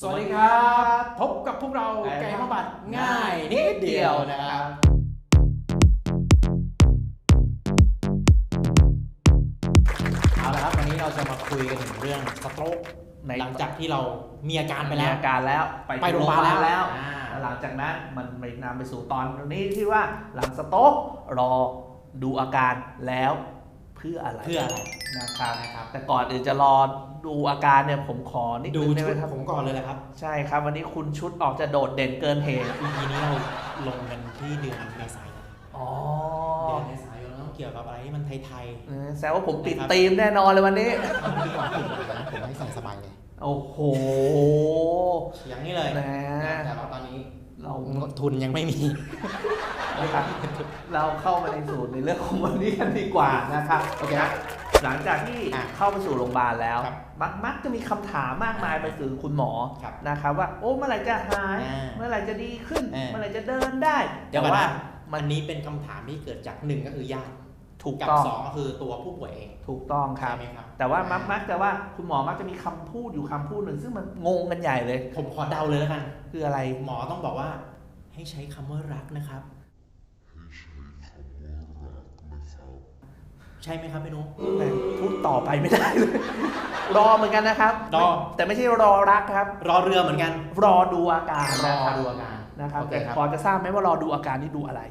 สวัสดีครับ พบกับพวกเราไก่ไก่บำบำบับัดดง่าง่ายยนินิดดเดีเดียยววนะนะคครัรับบเอาละครับวันนี้เราจะมาคุยกันถึงเรื่องสโตรกในหลังจากที่เรามีอาการไปมีแล้วอาการแล้วไปโรงพยาบาลแล้วแล้วอ่าแล้วหลังจากนั้นมันไปนำไปสู่ตอนนี้ที่ว่าหลังสโต๊กรอดูอาการแล้ว เพื่ออะไรเพื่ออะไรนะครับนะครับ แต่ก่อนอื่นจะรอดูอาการเนี่ยผมขอนิดดูนึงได้ชุไหมดครับผมก่อนเลยนะครับ ใช่ครับวันนี้คุณชุดออกจะโดดเด่นเกินเหตุ EP นี้เราลงกันที่เดือนเมษายนอ๋อเดือนเมษายนต้องเกี่ยวกับอะไรที่มันไทยเออแซวว่าผมติดนะครับธีมแน่นอนเลยวันนี้ๆมันมีความผิดเลยนะผมให้ใส่สบายเลยโอ้โหอย่างนี้เลยนะแต่ว่าตอนนี้เราทุนยังไม่มี นะครับเราเข้ามาในสูตรในเรื่องของวันนี้กันดีกว่านะครับโอเคนะหลังจากที่อะเข้าไปสู่โรงพยาบาลแล้วครับมักมักจะมีคำถามมากมายไปถึงคุณหมอครับนะครับว่าโอ้เมื่อไหร่จะหายอ่าเมื่อไหร่จะดีขึ้นอ่าเมื่อไหร่จะเดินได้เดี๋ยวก่อนแต่นะมันนี้เป็นคำถามที่เกิดจากหนึ่งก็คือญาติถูกกับต้องสองก็คือตัวผู้ป่วยเองถูกต้องครับใช่ไหมครับแต่ว่ามักมักจะว่าคุณหมอมักจะมีคำพูดอยู่คำพูดหนึ่งซึ่งมันงงกันใหญ่เลย ผมขอเดาเลยแล้วกัน คืออะไรหมอต้องบอกว่า ให้ใช้คำว่ารักนะครับ ใช่ไหมครับพี่นุ๊กแต่พูดต่อไปไม่ได้เลย รอเหมือนกันนะครับรอ แต่ไม่ใช่รอรักครับ รอเรือเหมือนกัน รอดูอาการรอนะครับดูอาการ นะครับโอเคแต่ครับ พอจะทราบไหมว่ารอดูอาการนี่ดูอะไร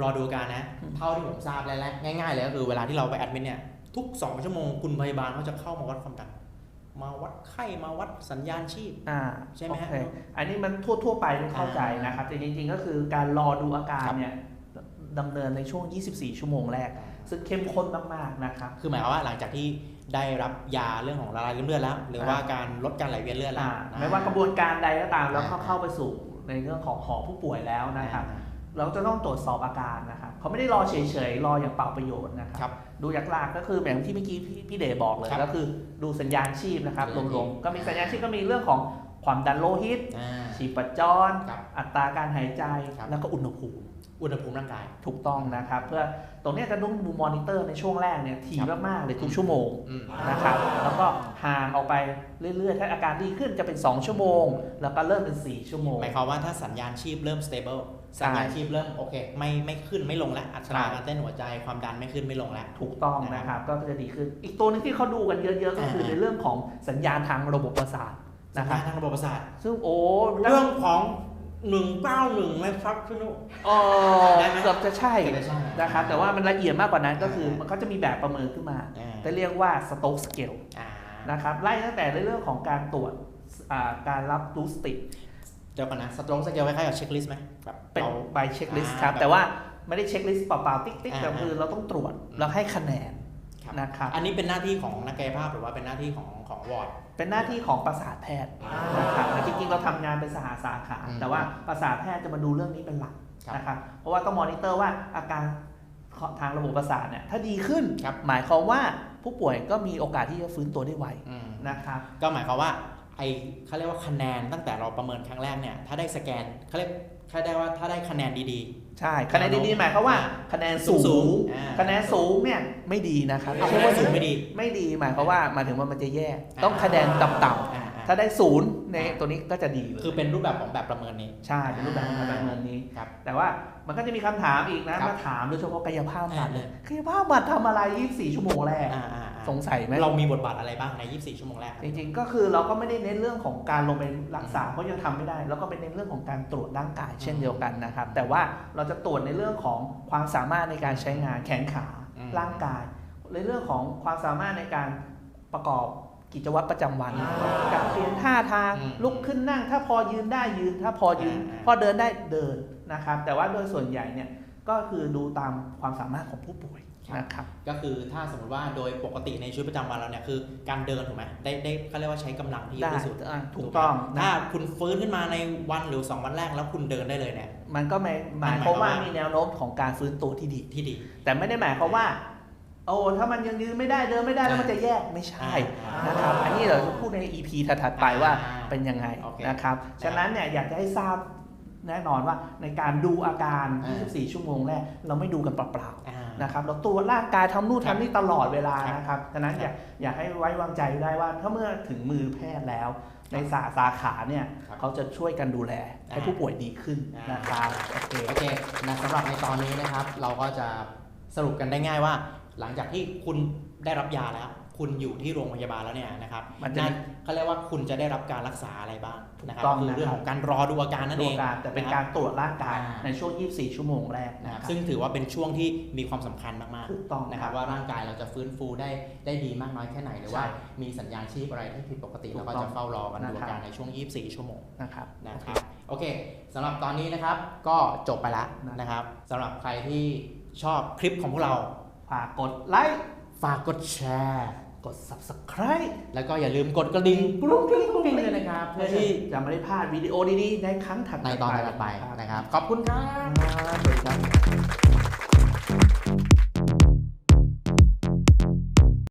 รอดูอาการนะอืมเท่าที่ผมทราบแล้วแหละง่ายๆเลยก็คือเวลาที่เราไปแอดมิทเนี่ย ทุก 2 ชั่วโมงคุณพยาบาลเขาจะเข้ามาวัดความดัน มาวัดไข้มาวัดสัญญาณชีพ อ่าใช่ไหมฮะโอเคอันนี้มันทั่วทั่วๆไปไม่เข้าใจอ่านนะครับ แต่จริง ๆ ก็คือการรอดูอาการครับเนี่ย ดำเนินในช่วง 24 ชั่วโมงแรก ซึ่งเข้มข้นมากๆนะครับ คือหมายความว่าหลังจากที่ได้รับยาเรื่องของละลายริ่มเลือดแล้ว หรือว่าการลดการไหลเวียนเลือดแล้วอ่านะไม่ว่ากระบวนการใดก็ตามแล้วก็อ่าเข้าไปสู่ในเรื่องของหอผู้ป่วยแล้วนะครับเราจะต้องตรวจสอบอาการนะครับเขาไม่ได้รอเฉยๆ รออย่างเปล่าประโยชน์นะคครัรับ ดูจากหลักก็คือแบบที่เมื่อกี้พี่พี่เดชบอกเลยครับก็คือดูสัญญาณชีพนะครับสัญญาณชีพรวมๆก็มีสัญญาณชีพก็มีเรื่องของความดันโลหิตอ่าชีพจรครับอัตราการหายใจครับแล้วก็อุณหภูมิ อุณหภูมิร่างกาย ถูกต้องนะครับ เพื่อตรงเนี้ยจะต้องดูมอนิเตอร์ในช่วงแรกเนี่ยทีครับมากๆเลยทุกชั่วโมงอืมนะครับแล้วก็ห่างออกไปเรื่อยๆ ถ้าอาการดีขึ้นจะเป็น 2 ชั่วโมง แล้วก็เริ่มเป็น 4 ชั่วโมง หมายความว่าถ้าสัญญาณชีพเริ่ม stable สัญญาณชีพเริ่มโอเค ไม่ไม่ขึ้นไม่ลงแล้ว อัตราใช่การเต้นหัวใจความดันไม่ขึ้นไม่ลงแล้ว ถูกต้องนะครับ ก็จะดีขึ้น อีกตัวหนึงที่เขาดูกันเยอะๆก็คืออ่าในเรื่องของสัญญาณทางระบบประสาทสัญนะครับญาณทางระบบประสาทซึ่งโอ้เรื่องของ 191ไหมครับพี่นุเออได้ไหมเกือบจะใช่เกือบจะใช่ นะครับ แต่ว่ามันละเอียดมากกว่านั้นก็คืออ่ามัมันก็จะมีแบบประเมินขึ้นมา อ่าจะเรียกว่าสโต๊กสเกลอ่านะครับไล่ตั้งแต่ในเรื่องของการตรวจอ่าการรับรู้สติเดี๋ยวก่อนนะสตรองสเกลคล้ายๆกับเช็คลิสต์ไหมแบบเป็น เราใบเช็คลิสต์อ่าครับแบบแต่ว่าไม่ได้เช็คลิสต์เปล่าๆ ติ๊กๆอ่าแต่คือเราต้องตรวจอืมแล้วให้คะแนนครับ นะครับอันนี้เป็นหน้าที่ของนักกายภาพหรือว่าเป็นหน้าที่ของของวอร์ดเป็นหน้าที่ของประสาทแพทย์นะครับแต่จริงๆเราทำงานเป็นสหสาขาอืมแต่ว่าประสาทแพทย์จะมาดูเรื่องนี้เป็นหลักครับนะครับเพราะว่าต้องมอนิเตอร์ว่าอาการทางระบบประสาทเนี่ยถ้าดีขึ้นครับหมายความว่าผู้ป่วยก็มีโอกาสที่จะฟื้นตัวได้ไวอืมนะครับก็หมายความว่าไอเขาเรียกว่าคะแนนตั้งแต่เราประเมินครั้งแรกเนี่ยถ้าได้สแกนเขาเรียก เขาได้ว่าถ้าได้คะแนนดีใช่คะแนนดีๆหมายความว่าคะแนนสูสูงงอ่าคะแนนสูงเนี่ยไม่ดีนะครับๆเอาไม่ว่าสูงไม่ดีไม่ดีหมายความว่าหมายถึงว่ามันจะแย่อ่าต้องคะแนนต่ำอ่าๆถ้าได้ศูนย์ในตัวนี้ก็จะดีเลยคือเป็นรูปแบบของแบบประเมินนี้ใช่เป็นรูปแบบของการประเมินนี้ครับแต่ว่ามันก็จะมีคำถามอีกนะครับมาถามโดยเฉพาะกายภาพบำบัดอ่าเลยกายภาพบำบัดทำอะไร 24 ชั่วโมงแรกอ่าอ่าอ่าสงสัยไหมเรามีบทบาทอะไรบ้างใน 24 ชั่วโมงแรก จริงๆ ก็คือเราก็ไม่ได้เน้นเรื่องของการลงไปรักษาเพราะยังทำไม่ได้ แล้วก็เป็นเน้นเรื่องของการตรวจร่างกายเช่นเดียวกันนะครับ แต่ว่าเราจะตรวจในเรื่องของความสามารถในการใช้งานแขนขาอืมร่างกาย ในเรื่องของความสามารถในการประกอบกิจวัตรประจำวันการเปลี่ยนท่าทางอืมลุกขึ้นนั่ง ถ้าพอยืนได้ยืน ถ้าพอยืนอ่าพอเดินได้เดินนะครับ แต่ว่าโดยส่วนใหญ่เนี่ยก็คือดูตามความสามารถของผู้ป่วย นะครับก็คือถ้าสมมติว่าโดยปกติในชีวิตประจำวันเราเนี่ยคือการเดินถูกไหมได้ได้เขาเรียกว่าใช้กำลังที่เยได้อะที่สุดอ่าถูกต้องไหมนะถ้าคุณฟื้นขึ้นมาในวันหรือ 2 วันแรกแล้วคุณเดินได้เลยเนี่ยมันก็หมายหมายมันหมายความว่าความว่ามีมีแนวโน้มของการฟื้นตัวที่ดีที่ดี แต่ไม่ได้หมายความว่าโอ้ถ้ามันยังยืนไม่ได้เดินไม่ได้แล้วมันจะแย่ไม่ใช่อ่านะครับอันนี้เราจะพูดใน EP ถัดๆไปว่าอ่าเป็นยังไงโอเคนะครับฉะนั้นเนี่ยอยากจะให้ทราบ แน่นอนว่าในการดูอาการอ่า24 ชั่วโมงแรก เราไม่ดูกันเปล่าๆอ่านะครับเราตรวจร่างกายทำนู่นครับทำนี่ตลอดเวลาครับนะครับฉะนั้นคอรับยากอยากให้ไว้วางใจได้ว่า ถ้าเมื่อถึงมือแพทย์แล้ว ในสาสาขาเนี่ยครับเขาจะช่วยกันดูแลให้อ่าผู้ป่วยดีขึ้นอ่านนะครับโอเคโอเคนะสำหรับในตอนนี้นะครับ เราก็จะสรุปกันได้ง่ายว่า หลังจากที่คุณได้รับยาแล้ว คุณอยู่ที่โรงพยาบาลแล้วเนี่ยนะครับมันจะนั่นเขาเรียกว่าคุณจะได้รับการรักษาอะไรบ้างนะครับถูกต้องคือนะครับเรื่องของการรอดูอาการนั่นดูเอง การแต่เป็นนะครับการตรวจร่างกายอ่า ในช่วง 24 ชั่วโมงแรกนะนะคครัรับบซึ่งถือว่าเป็นช่วงที่มีความสำคัญมากถูกต้อง ๆนะครับว่าร่างกายเราจะฟื้นฟูได้ได้ดีมากน้อยแค่ไหนหรือว่า ใช่มีสัญญาณชีพอะไรที่ผิดปกติถูเรากก็ต้องจะเฝ้ารอกันดูนะครับอาการในช่วง 24 ชั่วโมง นะครับ นะครับโอเคสำหรับตอนนี้นะครับก็จบไปแล้วนะ นะครับสำหรับใครที่ชอบคลิปของพวกเรา ฝากกดไลค์ ฝากกดแชร์ กด subscribe แล้วก็อย่าลืมกดกระดิ่งกรุ๊งกริ๊งกรุ้งกริ้งเลยนะครับ เพื่อที่จะไม่ได้พลาดวิดีโอดีๆในครั้งถัดไปในตอนถัดไปนะครับ ขอบคุณครับสวัสดีครับ